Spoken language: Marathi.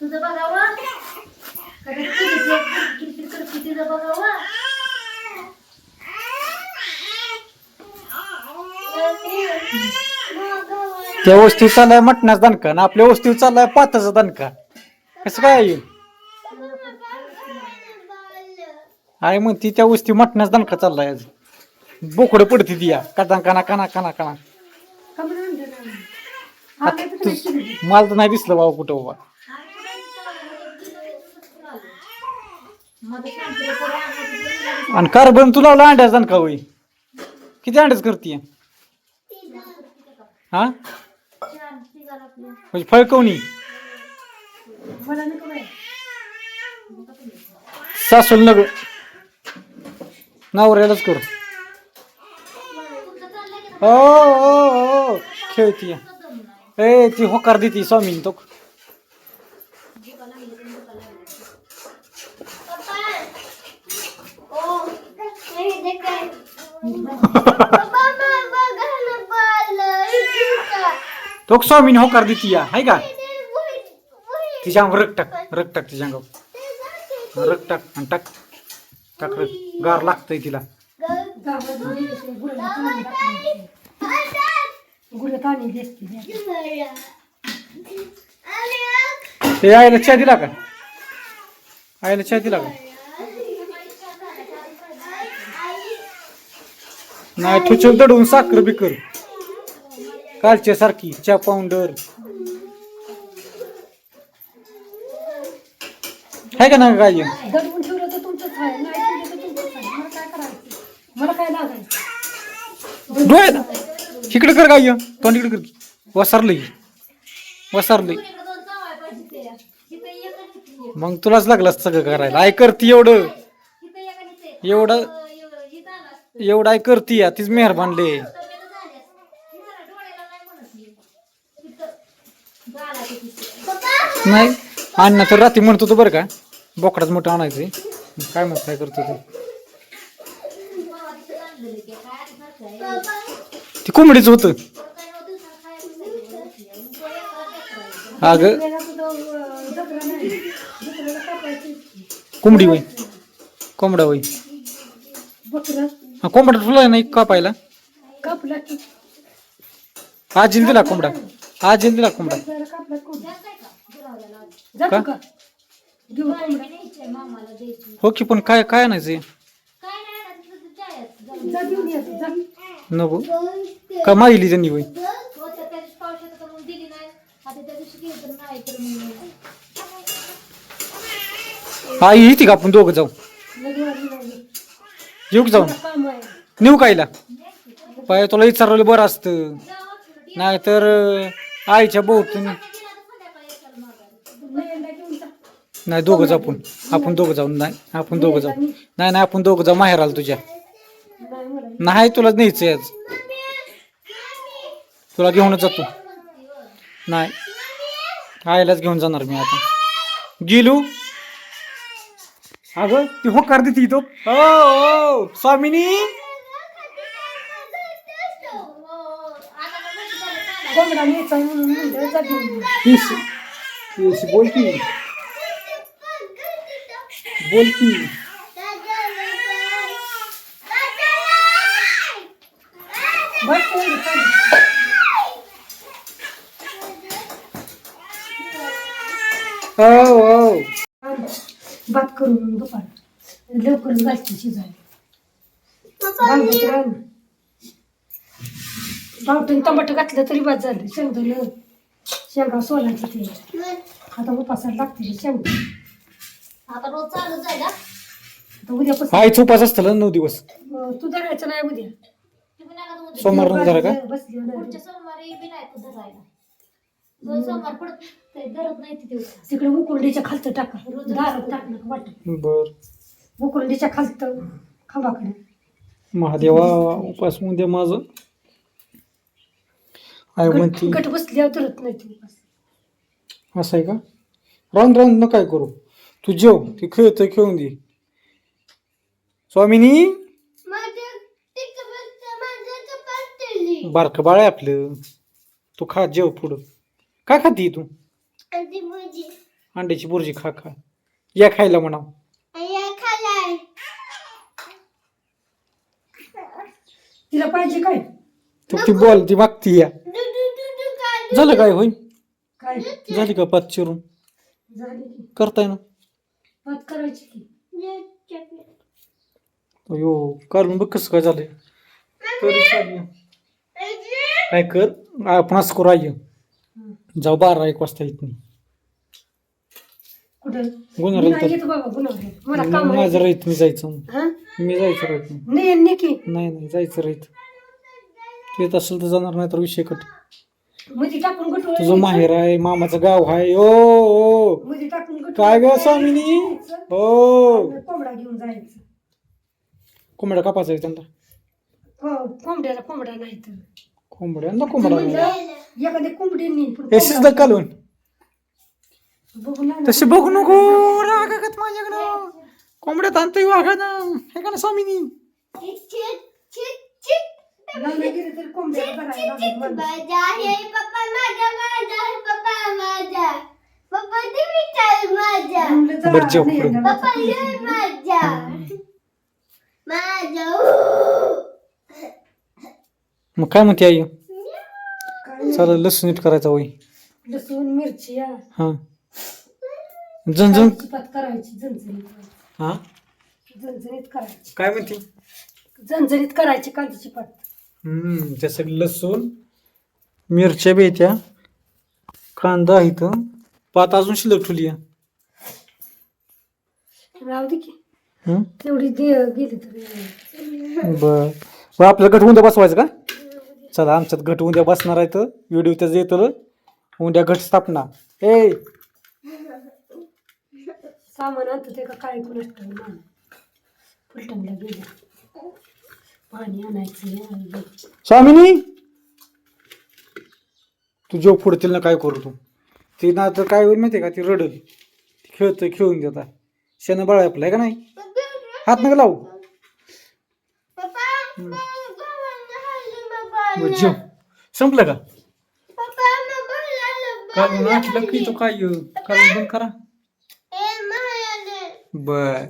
तुझं बघावं कधी किरकिर करते तिचं बघावं? त्या वस्तीवर चाललाय मटणाचा दणका आणि आपल्या वस्तीवर चाललाय पाताचा दणका कसं काय येईल आई म्हणती त्या वस्ती मटणाचा दणका चाललाय आज. बोकडं पडते ती या. कदा काना कना कना कना आता तू- मला तर नाही दिसलं बाबा कुठं बाबा. आणि कार्बन तू लावला अंड्याचा दणका होई किती अंड्याच करते हा? म्हणजे फळकवणी. सासूल नग नवऱ्यालाच करू. हो हो हो. खेळती ए ती होकार देते स्वामीन तो. तो स्वामीने होकार देते या हाय का तिच्या अंग रग टाक रग टाक तिच्या अंगावर रग टाक आणि टाक टाक रग गार लागतंय तिला ते आईला चहा दिला का आईला चहा दिला का नाही ठुचल दडवून साखर बिकर कालच्या सारखी चहा पावडर. आहे का ना काय दडवून ठेवलं तर तुमचंच आहे नाही ठेवलं तर तुमचंच आहे. मला काय करायचं? मला काय लागायचं? डोळे इकडे कर काय तोंड इकडे कर. वसारलंय. वसारलंय. मग तुलाच लागलं असतं सगळं करायला. आय करती एवढं. एवढं एवढं आय करती या तीच मेहरबानले नाही अण्णा तर रात्री म्हणत होतो बरं का बोकडाच मोठं आणायचंय. काय मग काय करतो तू? ते कोंबडीच होतं. अग. कोंबडी होय कोंबडा होय कोंबडा तुला नाही कापायला? कापला की दिला कोंबडा. कोंबडा. जरा जातो का? घेऊ कोंबडा. हो की पण काय काय आणायचंय जा. घेऊन ये जा. नको. का माहिली त्यांनी होय? आई येते का आपण दोघं जाऊ. लागली. येऊ की जाऊन? काम आहे. नेऊ कायला पाय तुला विचारलं बरं असतं. नाहीतर अं, आईच्या बोतून नयनला नाही दोघं जाऊ आपण. आपण दोघं जाऊ. नाही आपण दोघं जाऊ. नाही नाही आपण दोघं जाऊ. माहेर माहेराला तुझ्या. नाही मला नाही तुला न्यायचंय आज. तुला घेऊनच जातो. नाही. आईलाच घेऊन जाणार मी आता. गेलो? अगं ती होकार देते इथं. हो हो स्वामिनी. कोंबडा न्यायचा म्हणून म्हणलं जा घेऊन ये. तीस तीस बोल की बोल की बस तेवढं चालेल. हो हो बावटून टमाटर घातलं तरी बाद झालं. शेंगदाणं शेंगा सोलायचं ते. आता उपासाला लागते शेंगा. आता रोज चालू हा? आता उद्यापासून आईच उपास असतं ना नऊ दिवस. अं, तू धरायचं नाही उद्या. सोमवार नंतर धरा का? बसली नाही. पुढच्या सोमवारी बी नाही तो धरायला. दोन सोमवार पडत ते धरत नाही तिथे. तिकडे उकुरडीच्या खालतं टाका. दारात वाटत? बर. उकुरडीच्या खालतं खांबाकडे. महादेवा उपास उद्या माझं. आई म्हणती गट बसल्यावर धरत नाही ते असं आहे का? राऊंड राऊंड न काय करू. तू जेव ती खेळतोय खेळून दे. स्वामिनी? बारकं बाळ आहे आपलं. तू खा जेव पुढं. काय खाती तू? अंड्याची बुर्जी खा खा. या खायला म्हणा तिला पाहिजे काय? तू ती बोल ती मागती या. झालं काय होईल काय? झाली का पाच चिरून? झाली की. करताय ना. भात करायची की. अयो काढून बघ कसं काय झालंय. तरी चालेल. काय कर आपण असं करू आई. हं. जाऊ बारा एक वाजता येत नाही. कुठं? गुन्हा मी राहिलं नाही तर- येत बाबा गुन्हा मला काम मग माझं राहत मी जायचं. हा? मी जायचं राहत नाही. नाही नाही नाही जायचं राहत. येत असेल तर जाणार नाही तर विषय कट. मध्ये टाकून गटू तुझं माहेर आहे मामाचं गाव आहे ओ ओ. मध्ये टाकून गटू काय ग स्वामिनी हो कोंबडा घेऊन जायचं. कोंबड्या कापायचा आहे त्यांना. हो कोंबड्याला कोंबडा नाही तर. कोंबड्या ना कोंबडा नाही. म्हणलं एखाद्या कोंबडीनी पण हे शिजलं कालून बघू ना तशी बघू नको रागागत माझ्याकडं. कोंबड्यात आणतोय वाघा ना हे का ना स्वामिनी म्हणलं जा, बरं, जेव नाही पुढं. येणार. मग काय म्हणते आई? काय चालेल लसूण नीट करायचा होई लसूण मिरची या हा. झणझण चिपात करायची झणझणीत हा? झणझणीत करायची. काय म्हणते? झणझणीत करायची कांद्याची पात हम्म त्यासाठी लसूण मिरच्या बेत्या कांदा इथं. पात अजून शिल्लक ठेवली आहे. राहू दे की. हम्म? तेवढी दे गेली तरी. बर. बर आपलं गट उद्या बसवायचं का? चला आमच्यात गट उद्या बसणार आहे तर व्हिडिओ त्याचं येतो उद्या गट स्थापना. ए! सामान आणतो ते का काय फुलटणला गेलं. पाणी आणायचं आणायचं. स्वामिनी! तू जेव पुढतील ना काय करू तू? ती ना तर काय होईल माहिती का? ती रडल. ती खेळतोय खेळून देता शेण बाळ आहे आपलं आहे का नाही? हात नका लावू. जेव. संपलं का? काल आठलं की तो काय काल बंद करा. बर.